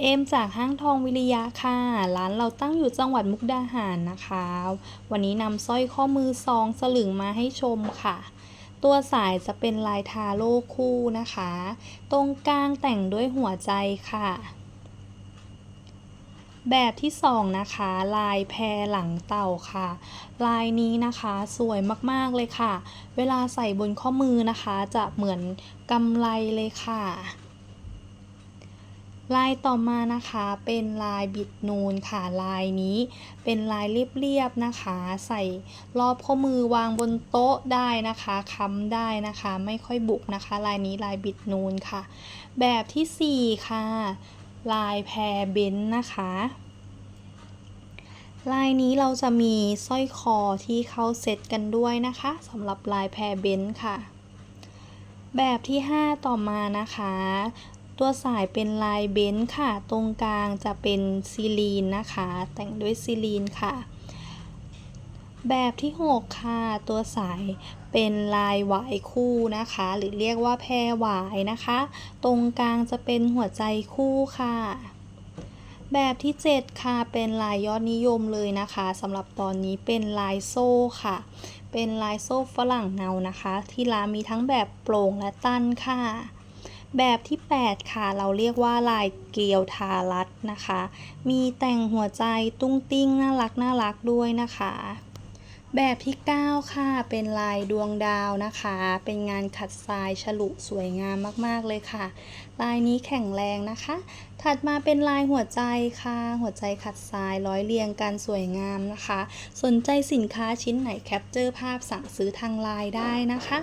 เอมจากห้างทองวิริยะค่ะ ร้านเราตั้งอยู่จังหวัดมุกดาหารนะคะ วันนี้นำสร้อยข้อมือซองสลึงมาให้ชมค่ะ ตัวสายจะเป็นลายทาโร่คู่นะคะ ตรงกลางแต่งด้วยหัวใจค่ะ แบบที่สองนะคะ ลายแพรหลังเต่าค่ะ ลายนี้นะคะสวยมากๆเลยค่ะ เวลาใส่บนข้อมือนะคะ จะเหมือนกำไลเลยค่ะ ลายต่อมานะคะเป็นลายบิดนูนค่ะลายนี้ เป็นลายเรียบๆนะคะ ใส่รอบข้อมือวางบนโต๊ะได้นะคะค้ำได้นะคะ ไม่ค่อยบุกนะคะ ลายนี้ลายบิดนูนค่ะ แบบที่สี่ค่ะ ลายแพรเบนซ์นะคะ ลายนี้เราจะมีสร้อยคอที่เข้าเซตกันด้วยนะคะสำหรับลายแพรเบนซ์ค่ะ แบบที่ 5 ต่อมานะคะ ตัวสายเป็นลายเบนซ์ค่ะ ตรงกลางจะเป็นซีลีนนะคะ แต่งด้วยซีลีนค่ะ แบบที่ 6 ค่ะ ตัวสายเป็นลายหวายคู่นะคะ หรือเรียกว่าแพรหวายนะคะ ตรงกลางจะเป็นหัวใจคู่ค่ะ แบบที่ 7 ค่ะ เป็นลายยอดนิยมเลยนะคะสำหรับตอนนี้เป็นลายโซ่ค่ะ เป็นลายโซ่ฝรั่งเงานะคะ ที่ร้านมีทั้งแบบโปร่งและตั้นค่ะ แบบที่ 8 ค่ะ เราเรียกว่าลายเกลียวทารัดนะคะ มีแต่งหัวใจตุ้งติ้งน่ารักน่ารักด้วยนะคะ แบบที่ 9 ค่ะ เป็นลายดวงดาวนะคะ เป็นงานขัดทรายฉลุสวยงามมากๆเลยค่ะ ลายนี้แข็งแรงนะคะ ถัดมาเป็นลายหัวใจค่ะ หัวใจขัดทรายร้อยเรียงกันสวยงามนะคะ สนใจสินค้าชิ้นไหนแคปเจอร์ภาพสั่งซื้อทางไลน์ได้นะคะ